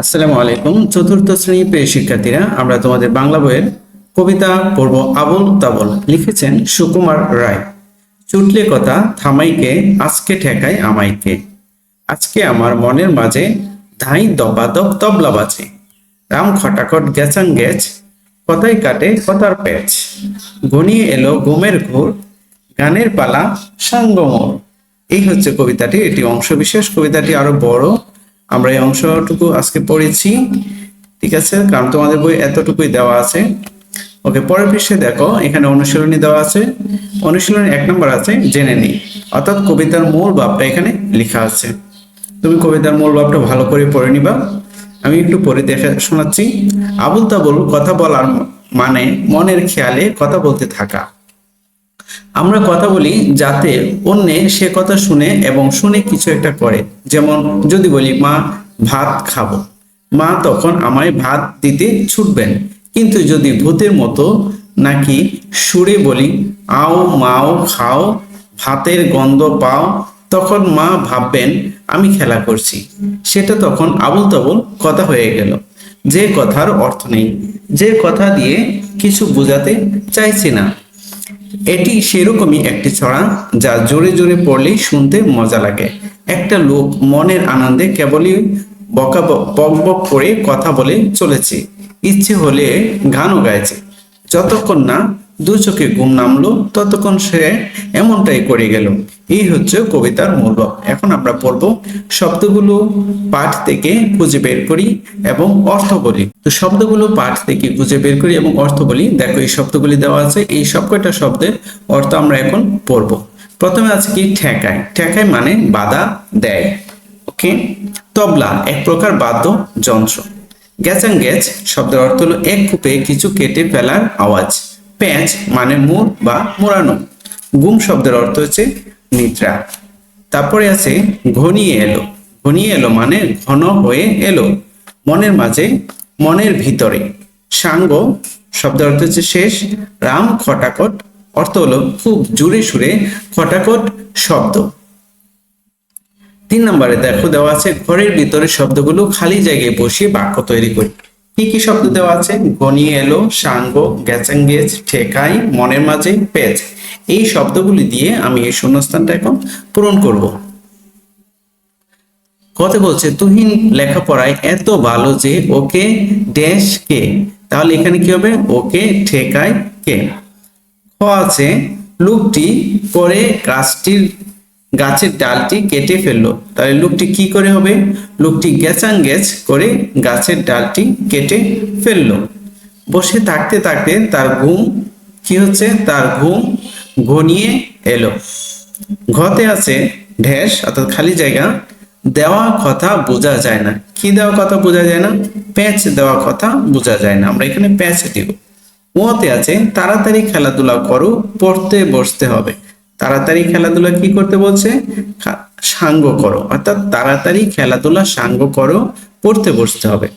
আসসালামু আলাইকুম। চতুর্থ শ্রেণি প্রিয় শিক্ষার্থীরা, আমরা তোমাদের বাংলা বইয়ের কবিতা পড়ব আবল তাবল। লিখেছেন সুকুমার রায়। চুটলে কথা, থামাইকে, আজকে ঠেকায় আমাইকে। আজকে আমার মনের মাঝে ধাই দব তবলা বাজে। রাম খটাখট গেচাং গেছ কথাই কাটে কথার প্যাচ। ঘনিয়ে এলো ঘুমের ঘোর, গানের পালা সাঙ্গমোর। এই হচ্ছে কবিতাটি, এটি অংশ বিশেষ কবিতাটি আরও বড় আমরা এই অংশটুকু আজকে পড়েছি, ঠিক আছে? কারণ তোমাদের বই এতটুকুই দেওয়া আছে। ওকে, পরের পৃষ্ঠে দেখো, এখানে অনুশীলনী দেওয়া আছে। অনুশীলনী এক নম্বর আছে, জেনে নিই অর্থাৎ কবিতার মূল ভাবটা এখানে লেখা আছে। তুমি কবিতার মূল ভাবটা ভালো করে পড়ে নিবা। আমি একটু পরে দেখে শোনাচ্ছি। আবুল তাবুল, কথা বলার মানে মনের খেয়ালে কথা বলতে থাকা। আমরা কথা বলি যাতে অন্যে সে কথা শুনে এবং শুনে কিছু একটা করে। যেমন যদি বলি, মা, ভাত খাব। মা তখন আমায় ভাত দিতে ছুটবেন। কিন্তু যদি ভূতের মতো নাকি সুরে বলি, আও, মাও, খাও, ভাতের গন্ধ পাও, তখন মা ভাববেন, আমি খেলা করছি। সেটা তখন আবুল তাবুল কথা হয়ে গেল। যে কথার অর্থ নেই। যে কথা দিয়ে কিছু বোঝাতে চাইছি না। এটি সেরকমই একটি ছড়া যা জোরে জোরে পড়লেই শুনতে মজা লাগে। একটা লোক মনের আনন্দে কেবলই বকা বক বক করে কথা বলে চলেছে। ইচ্ছে হলে গানও গাইছে। যতক্ষণ না দু চোখে ঘুম নামলো, ততক্ষণ সে এমনটাই করে গেল। এই হচ্ছে কবিতার মূল। এখন আমরা পড়ব শব্দগুলো পাঠ থেকে খুঁজে বের করি এবং অর্থ বলি। তো শব্দগুলো পাঠ থেকে খুঁজে বের করি এবং অর্থ বলি। দেখো, এই শব্দগুলি দেওয়া আছে। এই সব কয়টা শব্দের অর্থ আমরা এখন পড়ব। প্রথমে আছে কি? ঠেকায় ঠেকায় মানে বাধা দেয়। ওকে? তবলা, এক প্রকার বাদ্য যন্ত্র। গ্যাচাং গ্যাচ শব্দের অর্থ হলো এক কূপে কিছু কেটে ফেলার আওয়াজ। প্যাঁচ মানে মুর বা মোড়ানো। গুম শব্দের অর্থ হচ্ছে নিদ্রা। তারপরে আছে, ঘনিয়ে এলো। ঘনিয়ে এলো মানে ঘন হয়ে এলো। মনের মাঝে, মনের ভিতরে। সাঙ্গ, শব্দ অর্থ হচ্ছে শেষ। রাম, খটাকট, অর্থ হলো খুব জোরে সুরে খটাকট শব্দ। তিন নম্বরে দেখো, দেওয়া আছে, ঘরের ভিতরে শব্দগুলো খালি জায়গায় বসিয়ে বাক্য তৈরি করি। কি কি শব্দ দেওয়া আছে? গনিয়ে এলো, সাঙ্গ, গ্যাচাঙ্গেজ, ঠেকাই, মনের মাঝে, পেজ। এই শব্দগুলি দিয়ে আমি এই শূন্যস্থানটা এখন পূরণ করব। কত বলছে, তুহিন লেখাপড়ায় এত ভালো যে ওকে ড্যাশ কে? তাহলে এখানে কি হবে? ওকে ঠেকায় কে? আছে, লোকটি করে গাছটির, গাছের ডালটি কেটে ফেলল। তাহলে লোকটি কি করে হবে? লোকটি গেছ করে গাছের ডালটি কেটে ফেলল। বসে থাকতে থাকতে তার ঘুম কি হচ্ছে? তার ঘুম ঘনিয়ে এলো। ঘতে আছে ঢেস, অর্থাৎ খালি জায়গা। দেওয়া কথা বোঝা যায় না। কি দেওয়া কথা বোঝা যায় না? প্যাচ দেওয়া কথা বোঝা যায় না। আমরা এখানে প্যাচ দিব। ওতে আছে, তাড়াতাড়ি খেলাধুলা করো, পড়তে বসতে হবে। তাড়াতাড়ি খেলাধুলা কি করতে বলছে? সাঙ্গ করো। অর্থাৎ তাড়াতাড়ি খেলাধুলা, সাঙ্গ করো, পড়তে বসতে হবে।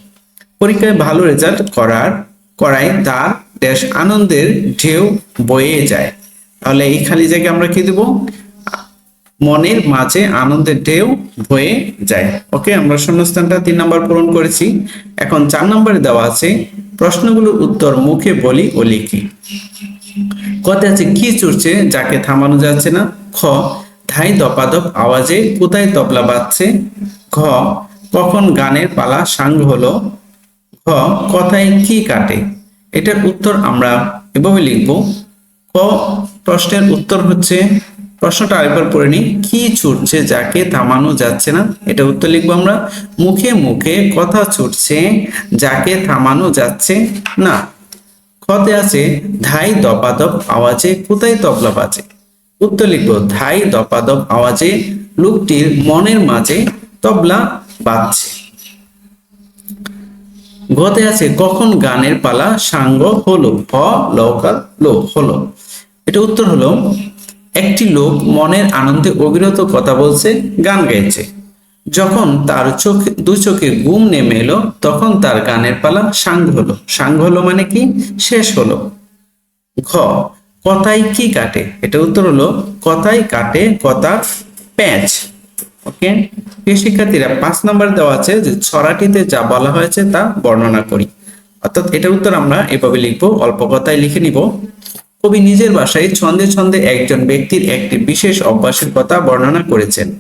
পরীক্ষায় ভালো রেজাল্ট করার, করায় তার দেশ আনন্দের ঢেউ বয়ে যায়। তাহলে এই খালি জায়গায় আমরা কি দেব? মনের মাঝে আনন্দের ঢেউ বয়ে যায়। ওকে, আমরা শূন্যস্থানটা তিন নম্বর পূরণ করেছি। এখন চার নম্বরে দেওয়া আছে, প্রশ্নগুলোর উত্তর মুখে বলি ও লিখি। কথা আছে, কি চড়ছে? যাকে থামানো যাচ্ছে না। খ, ধাই দপাদপ আওয়াজে কোথায় তবলা বাজছে? ঘ, কখন গানের পালা সাঙ্গ হলো? ঘ, কথায় কি কাটে? এটার উত্তর আমরা এভাবে লিখব। ক প্রশ্নের উত্তর হচ্ছে, প্রশ্নটা আরেকবার পড়ে নিই। কি ছুটছে যাকে থামানো যাচ্ছে না? এটা উত্তর লিখব আমরা। মুখে মুখে কথা ছুটছে যাকে থামানো যাচ্ছে না। খতে আছে, ধাই দপাদপ আওয়াজে কোথায় তবলা বাজে উত্তর লিখব, ধাই দপাদপ আওয়াজে লোকটির মনের মাঝে তবলা বাজছে গতে আছে, কখন গানের পালা সাঙ্গ হলো লৌকাল লোক হলো। এটা উত্তর হলো, একটি লোক মনের আনন্দে অবিরত কথা বলছে, গান গাইছে। যখন তার চোখে দু চোখে গুম নেমে এলো, তখন তার গানের পালা সাঙ্গ হলো। সাঙ্গ হলো মানে কি? শেষ হলো। ঘ, কথায় কি কাটে? এটা উত্তর হলো, কথায় কাটে কথা প্যাঁচ। ওকে? প্রিয় শিক্ষার্থীরা, পাঁচ নম্বর দেওয়া আছে যে ছড়াটিতে যা বলা হয়েছে তা বর্ণনা করি। অর্থাৎ এটার উত্তর আমরা এভাবে লিখব, অল্প কথায় লিখে নিব। কবি নিজের ভাষায় ছন্দে ছন্দে একজন ব্যক্তির একটি বিশেষ অভ্যাসের কথা বর্ণনা করেছেন।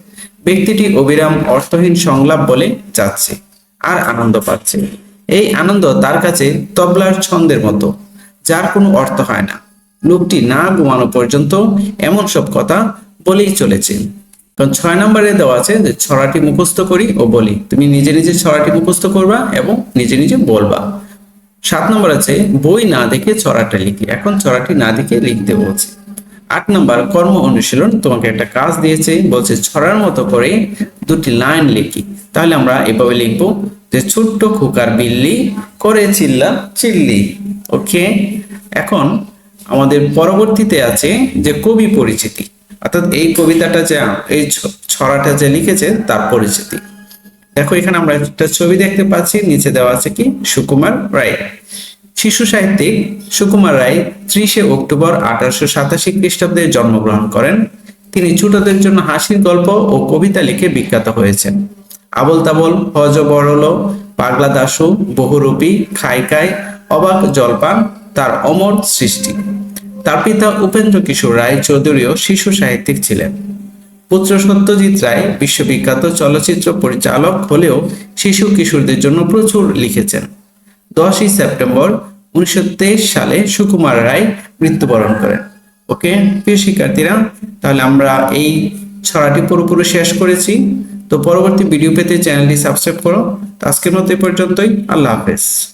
ব্যক্তিটি অবিরাম অর্থহীন সংলাপ বলে যাচ্ছে আর আনন্দ পাচ্ছে। এই আনন্দ তার কাছে তবলার ছন্দের মতো, যার কোনো অর্থ হয় না। লোকটি না ঘুমানো পর্যন্ত এমন সব কথা বলেই চলেছে। কারণ ছয় নম্বরে দেওয়া আছে যে, ছড়াটি মুখস্থ করি ও বলি। তুমি নিজে নিজে ছড়াটি মুখস্থ করবা এবং নিজে নিজে বলবা। সাত নম্বর আছে, বই না দেখে ছড়াটা লিখি। এখন ছড়াটি না দেখে লিখতে বলছে। আট নম্বর, কর্ম অনুশীলন, তোমাকে একটা কাজ দিয়েছে, বলছে ছড়ার মতো করে দুটি লাইন লিখি। তাহলে আমরা এভাবে লিখব যে ছোট্ট খোকার বিল্লি করে চিল্লা চিল্লি। ওকে? এখন আমাদের পরবর্তীতে আছে যে কবি পরিচিতি। অর্থাৎ এই কবিতাটা যে, এই ছড়াটা যে লিখেছে, তার পরিচিতি। দেখো, এখানে আমরা একটা ছবি দেখতে পাচ্ছি, নিচে দেওয়া আছে কি? সুকুমার রায়। শিশু সাহিত্যিক সুকুমার রায় ত্রিশে অক্টোবর আঠারোশো সাতাশি খ্রিস্টাব্দে জন্মগ্রহণ করেন। তিনি ছোটদের জন্য হাসির গল্প ও কবিতা লিখে বিখ্যাত হয়েছেন। আবল তাবল হজ বড়ল পাগলা দাসু বহুরূপী খাই খাই অবাক জলপান, তার অমর সৃষ্টি। তার পিতা উপেন্দ্র কিশোর রায় চৌধুরীও শিশু সাহিত্যিক ছিলেন। পুত্র সত্যজিৎ রায় বিশ্ববিখ্যাত চলচ্চিত্র পরিচালক হলেও শিশু কিশোরদের জন্য প্রচুর লিখেছেন। দশই সেপ্টেম্বর উনিশশো তেইশ সালে সুকুমার রায় মৃত্যুবরণ করেন। ওকে, প্রিয় শিক্ষার্থীরা, তাহলে আমরা এই ছড়াটি পুরোপুরি শেষ করেছি। তো পরবর্তী ভিডিও পেতে চ্যানেলটি সাবস্ক্রাইব করো। তো আজকের মতো পর্যন্তই। আল্লাহ হাফেজ।